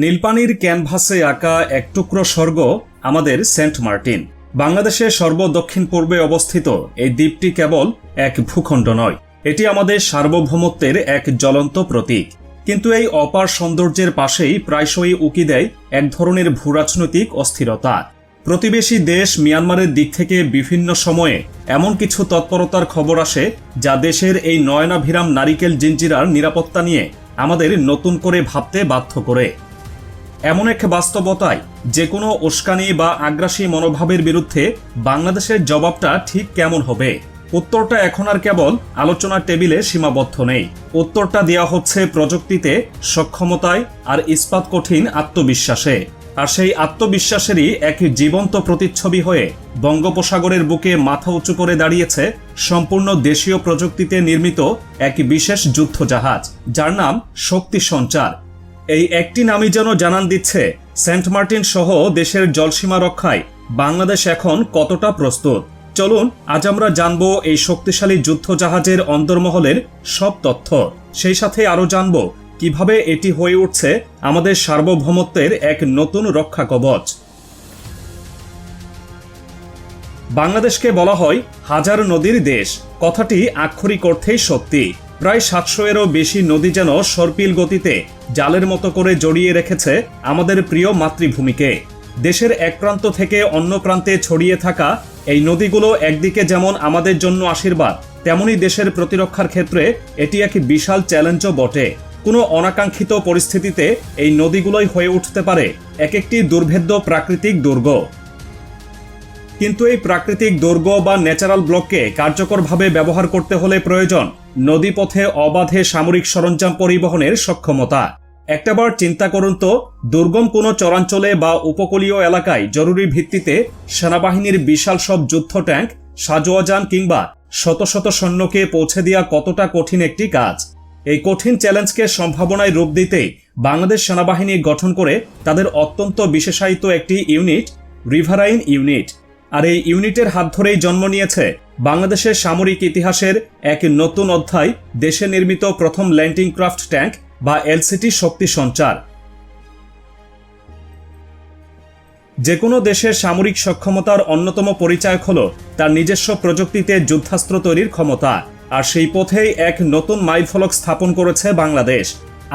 নীলপানির ক্যানভাসে আঁকা এক টুকরো স্বর্গ আমাদের সেন্ট মার্টিন। বাংলাদেশের সর্বদক্ষিণ পূর্বে অবস্থিত এই দ্বীপটি কেবল এক ভূখণ্ড নয়, এটি আমাদের সার্বভৌমত্বের এক জ্বলন্ত প্রতীক। কিন্তু এই অপার সৌন্দর্যের পাশেই প্রায়শই উকি দেয় এক ধরনের ভূরাজনৈতিক অস্থিরতা। প্রতিবেশী দেশ মিয়ানমারের দিক থেকে বিভিন্ন সময়ে এমন কিছু তৎপরতার খবর আসে যা দেশের এই নয়নাভিরাম নারিকেল জিঞ্জিরার নিরাপত্তা নিয়ে আমাদের নতুন করে ভাবতে বাধ্য করে। এমন এক বাস্তবতায় যে কোনো উস্কানি বা আগ্রাসী মনোভাবের বিরুদ্ধে বাংলাদেশের জবাবটা ঠিক কেমন হবে? উত্তরটা এখন আর কেবল আলোচনার টেবিলে সীমাবদ্ধ নেই। উত্তরটা দেওয়া হচ্ছে প্রযুক্তিতে সক্ষমতায় আর ইস্পাত কঠিন আত্মবিশ্বাসে। আর সেই আত্মবিশ্বাসেরই এক জীবন্ত প্রতিচ্ছবি হয়ে বঙ্গোপসাগরের বুকে মাথা উঁচু করে দাঁড়িয়েছে সম্পূর্ণ দেশীয় প্রযুক্তিতে নির্মিত এক বিশেষ যুদ্ধজাহাজ, যার নাম শক্তি সঞ্চার। এই একটি নামই যেন জানান দিচ্ছে। সেন্ট মার্টিন সহ দেশের জলসীমা রক্ষায় বাংলাদেশ এখন কতটা প্রস্তুত? চলুন, আজ আমরা জানব এই শক্তিশালী যুদ্ধজাহাজের অন্দরমহলের সব তথ্য। সেই সাথে আরও জানব কীভাবে এটি হয়ে উঠছে আমাদের সার্বভৌমত্বের এক নতুন রক্ষা কবচ। বাংলাদেশকে বলা হয় হাজার নদীর দেশ। কথাটি আক্ষরিক অর্থেই সত্যি। প্রায় সাতশো এরও বেশি নদী যেন সর্পিল গতিতে জালের মতো করে জড়িয়ে রেখেছে আমাদের প্রিয় মাতৃভূমিকে। দেশের এক প্রান্ত থেকে অন্য প্রান্তে ছড়িয়ে থাকা এই নদীগুলো একদিকে যেমন আমাদের জন্য আশীর্বাদ, তেমনি দেশের প্রতিরক্ষার ক্ষেত্রে এটি এক বিশাল চ্যালেঞ্জও বটে। কোনো অনাকাঙ্ক্ষিত পরিস্থিতিতে এই নদীগুলোই হয়ে উঠতে পারে এক একটি দুর্ভেদ্য প্রাকৃতিক দুর্গ। কিন্তু এই প্রাকৃতিক দুর্গ বা ন্যাচারাল ব্লককে কার্যকরভাবে ব্যবহার করতে হলে প্রয়োজন নদীপথে অবাধে সামরিক সরঞ্জাম পরিবহনের সক্ষমতা। একটাবার চিন্তা করুন তো, দুর্গম কোনো চরাঞ্চলে বা উপকূলীয় এলাকায় জরুরি ভিত্তিতে সেনাবাহিনীর বিশাল সব যুদ্ধ ট্যাঙ্ক, সাজোয়াজান কিংবা শত শত সৈন্যকে পৌঁছে দেওয়া কতটা কঠিন একটি কাজ। এই কঠিন চ্যালেঞ্জকে সম্ভাবনায় রূপ দিতেই বাংলাদেশ সেনাবাহিনী গঠন করে তাদের অত্যন্ত বিশেষায়িত একটি ইউনিট রিভারাইন ইউনিট আর এই ইউনিটের হাত ধরেই জন্ম নিয়েছে বাংলাদেশের সামরিক ইতিহাসের এক নতুন অধ্যায়, দেশে নির্মিত প্রথম ল্যান্ডিং ক্রাফট ট্যাঙ্ক বা এলসিটি শক্তি সঞ্চার। যে কোনো দেশের সামরিক সক্ষমতার অন্যতম পরিচায়ক হল তার নিজস্ব প্রযুক্তিতে যুদ্ধাস্ত্র তৈরির ক্ষমতা, আর সেই পথেই এক নতুন মাইলফলক স্থাপন করেছে বাংলাদেশ।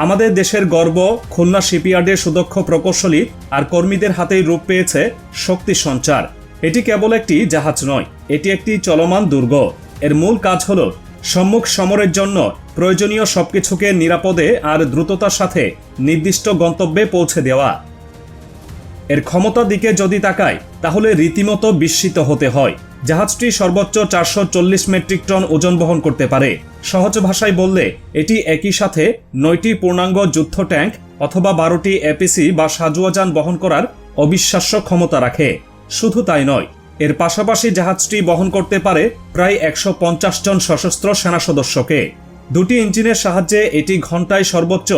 আমাদের দেশের গর্ব, খুলনা শিপইয়ার্ডের সুদক্ষ প্রকৌশলী আর কর্মীদের হাতেই রূপ পেয়েছে শক্তি সঞ্চার। এটি কেবল একটি জাহাজ নয়, এটি একটি চলমান দুর্গ। এর মূল কাজ হল সম্মুখ সমরের জন্য প্রয়োজনীয় সবকিছুকে নিরাপদে আর দ্রুততার সাথে নির্দিষ্ট গন্তব্যে পৌঁছে দেওয়া। এর ক্ষমতার দিকে যদি তাকায় তাহলে রীতিমতো বিস্মিত হতে হয়। জাহাজটি সর্বোচ্চ চারশো চল্লিশ মেট্রিক টন ওজন বহন করতে পারে। সহজ ভাষায় বললে, এটি একই সাথে নয়টি পূর্ণাঙ্গ যুদ্ধ ট্যাঙ্ক অথবা বারোটি এপিসি বা সাজুয়াযান বহন করার অবিশ্বাস্য ক্ষমতা রাখে। শুধু তাই নয়, এর পাশাপাশি জাহাজটি বহন করতে পারে প্রায় একশো পঞ্চাশ জন সশস্ত্র সেনা সদস্যকে। দুটি ইঞ্জিনের সাহায্যে এটি ঘন্টায় সর্বোচ্চ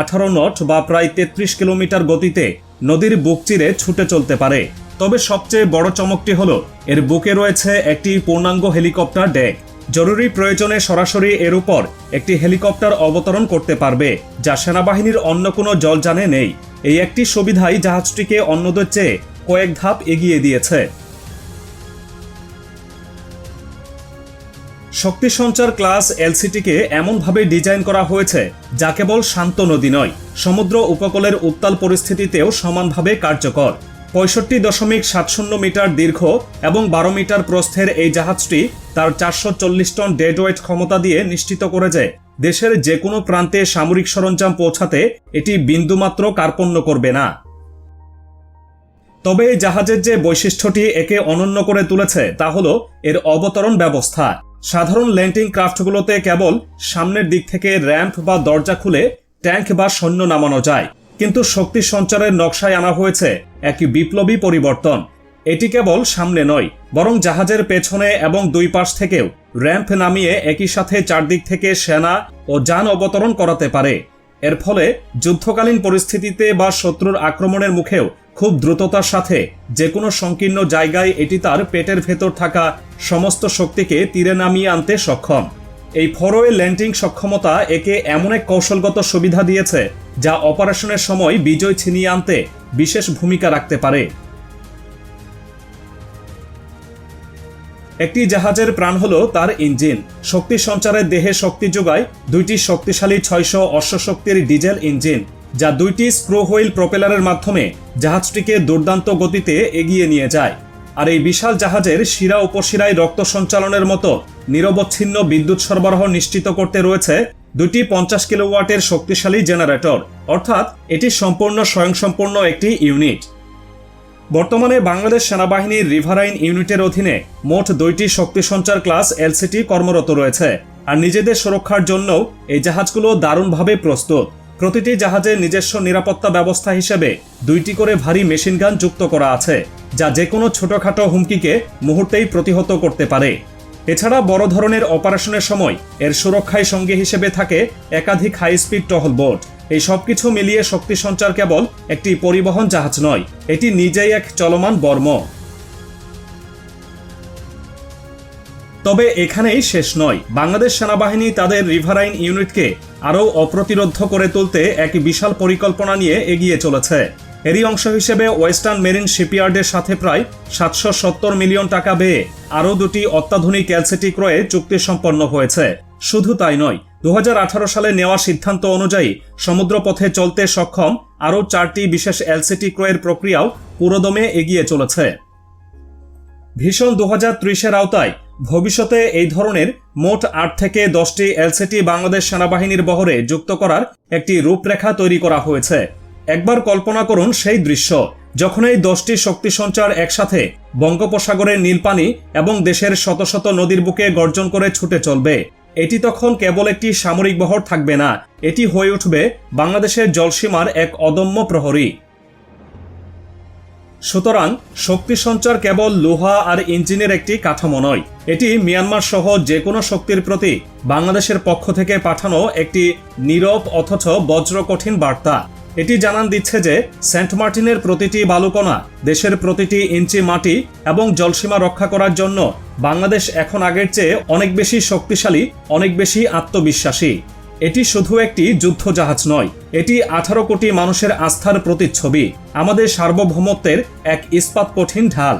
আঠারো নট বা প্রায় তেত্রিশ কিলোমিটার গতিতে নদীর বুক চিরে ছুটে চলতে পারে। তবে সবচেয়ে বড় চমকটি হল, এর বুকে রয়েছে একটি পূর্ণাঙ্গ হেলিকপ্টার ডেক জরুরি প্রয়োজনে সরাসরি এর উপর একটি হেলিকপ্টার অবতরণ করতে পারবে, যা সেনাবাহিনীর অন্য কোনো জলযানে নেই। এই একটি সুবিধাই জাহাজটিকে অন্যদের চেয়ে কয়েক ধাপ এগিয়ে দিয়েছে। শক্তি সঞ্চার ক্লাস এলসিটিকে এমনভাবে ডিজাইন করা হয়েছে, যা কেবল শান্ত নদী নয়, সমুদ্র উপকূলের উত্তাল পরিস্থিতিতেও সমানভাবে কার্যকর। পঁয়ষট্টি দশমিক সাত শূন্য মিটার দীর্ঘ এবং বারো মিটার প্রস্থের এই জাহাজটি তার চারশো চল্লিশ টন ডেড ওয়েট ক্ষমতা দিয়ে নিশ্চিত করে যে দেশের যে কোনো প্রান্তে সামরিক সরঞ্জাম পৌঁছাতে এটি বিন্দুমাত্র কার্পণ্য করবে না। তবে এই জাহাজের যে বৈশিষ্ট্যটি একে অনন্য করে তুলেছে তা হল এর অবতরণ ব্যবস্থা। সাধারণ ল্যান্ডিং ক্রাফটগুলোতে কেবল সামনের দিক থেকে র্যাম্প বা দরজা খুলে ট্যাঙ্ক বা সৈন্য নামানো যায়। কিন্তু শক্তি সঞ্চারের নকশায় আনা হয়েছে এক বিপ্লবী পরিবর্তন। এটি কেবল সামনে নয়, বরং জাহাজের পেছনে এবং দুই পাশ থেকেও র্যাম্প নামিয়ে একই সাথে চারদিক থেকে সেনা ও যান অবতরণ করাতে পারে। এর ফলে যুদ্ধকালীন পরিস্থিতিতে বা শত্রুর আক্রমণের মুখেও খুব দ্রুততার সাথে যে কোনো সংকীর্ণ জায়গায় এটি তার পেটের ভেতর থাকা সমস্ত শক্তিকে তীরে নামিয়ে আনতে সক্ষম। এই ফরওয়ে ল্যান্ডিং সক্ষমতা একে এমন এক কৌশলগত সুবিধা দিয়েছে যা অপারেশনের সময় বিজয় ছিনিয়ে আনতে বিশেষ ভূমিকা রাখতে পারে। একটি জাহাজের প্রাণ হল তার ইঞ্জিন। শক্তি সঞ্চারের দেহে শক্তি যোগায় দুইটি শক্তিশালী ছয়শো অশ্বশক্তির ডিজেল ইঞ্জিন। যা দুইটি স্ক্রু হুইল প্রপেলারের মাধ্যমে জাহাজটিকে দুর্দান্ত গতিতে এগিয়ে নিয়ে যায়। আর এই বিশাল জাহাজের শিরা উপশিরায় রক্ত সঞ্চালনের মতো নিরবচ্ছিন্ন বিদ্যুৎ সরবরাহ নিশ্চিত করতে রয়েছে দুটি পঞ্চাশ কিলোওয়াটের শক্তিশালী জেনারেটর। অর্থাৎ এটি সম্পূর্ণ স্বয়ংসম্পূর্ণ একটি ইউনিট। বর্তমানে বাংলাদেশ সেনাবাহিনীর রিভারাইন ইউনিটের অধীনে মোট দুইটি শক্তি সঞ্চার ক্লাস এলসিটি কর্মরত রয়েছে। আর নিজেদের সুরক্ষার জন্যও এই জাহাজগুলো দারুণভাবে প্রস্তুত। প্রতিটি জাহাজের নিজস্ব নিরাপত্তা ব্যবস্থা হিসেবে দুইটি করে ভারী মেশিনগান যুক্ত করা আছে, যা যে কোনো ছোটখাটো হুমকিকে মুহূর্তেই প্রতিহত করতে পারে। এছাড়া বড় ধরনের অপারেশনের সময় এর সুরক্ষায় সঙ্গী হিসেবে থাকে একাধিক হাই স্পিড টহল বোট। এই সবকিছু মিলিয়ে শক্তি সঞ্চার কেবল একটি পরিবহন জাহাজ নয়, এটি নিজেই এক চলমান বর্ম। তবে এখানেই শেষ নয়। বাংলাদেশ সেনাবাহিনী তাদের রিভারাইন ইউনিটকে আরও অপ্রতিরোধ করে তুলতে এক বিশাল পরিকল্পনা নিয়ে এগিয়ে চলেছে। এরই অংশ হিসেবে ওয়েস্টার্ন মেরিন শিপইয়ার্ডের সাথে প্রায় সাতশো সত্তর মিলিয়ন টাকা ব্যয়ে আরও দুটি অত্যাধুনিক এলসিটি ক্রয়ে চুক্তি সম্পন্ন হয়েছে। শুধু তাই নয় দু সালে নেওয়া সিদ্ধান্ত অনুযায়ী সমুদ্রপথে চলতে সক্ষম আরও চারটি বিশেষ এলসিটি ক্রয়ের প্রক্রিয়াও পুরোদমে এগিয়ে চলেছে। ভীষণ দু হাজার ত্রিশের আওতায় ভবিষ্যতে এই ধরনের মোট আট থেকে দশটি এলসিটি বাংলাদেশ সেনাবাহিনীর বহরে যুক্ত করার একটি রূপরেখা তৈরি করা হয়েছে। একবার কল্পনা করুন সেই দৃশ্য, যখন এই দশটি শক্তি সঞ্চার একসাথে বঙ্গোপসাগরের নীলপানি এবং দেশের শত শত নদীর বুকে গর্জন করে ছুটে চলবে। এটি তখন কেবল একটি সামরিক বহর থাকবে না, এটি হয়ে উঠবে বাংলাদেশের জলসীমার এক অদম্য প্রহরী। সুতরাং শক্তি সঞ্চার কেবল লোহা আর ইঞ্জিনের একটি কাঠামো নয়। এটি মিয়ানমার সহ যে কোনো শক্তির প্রতি বাংলাদেশের পক্ষ থেকে পাঠানো একটি নীরব অথচ বজ্র কঠিন বার্তা। এটি জানান দিচ্ছে যে সেন্ট মার্টিনের প্রতিটি বালুকণা দেশের প্রতিটি ইঞ্চি মাটি এবং জলসীমা রক্ষা করার জন্য বাংলাদেশ এখন আগের চেয়ে অনেক বেশি শক্তিশালী, অনেক বেশি আত্মবিশ্বাসী। এটি শুধু একটি যুদ্ধ জাহাজ নয়, এটি আঠারো কোটি মানুষের আস্থার প্রতিচ্ছবি। আমাদের সার্বভৌমত্বের এক ইস্পাত কঠিন ঢাল।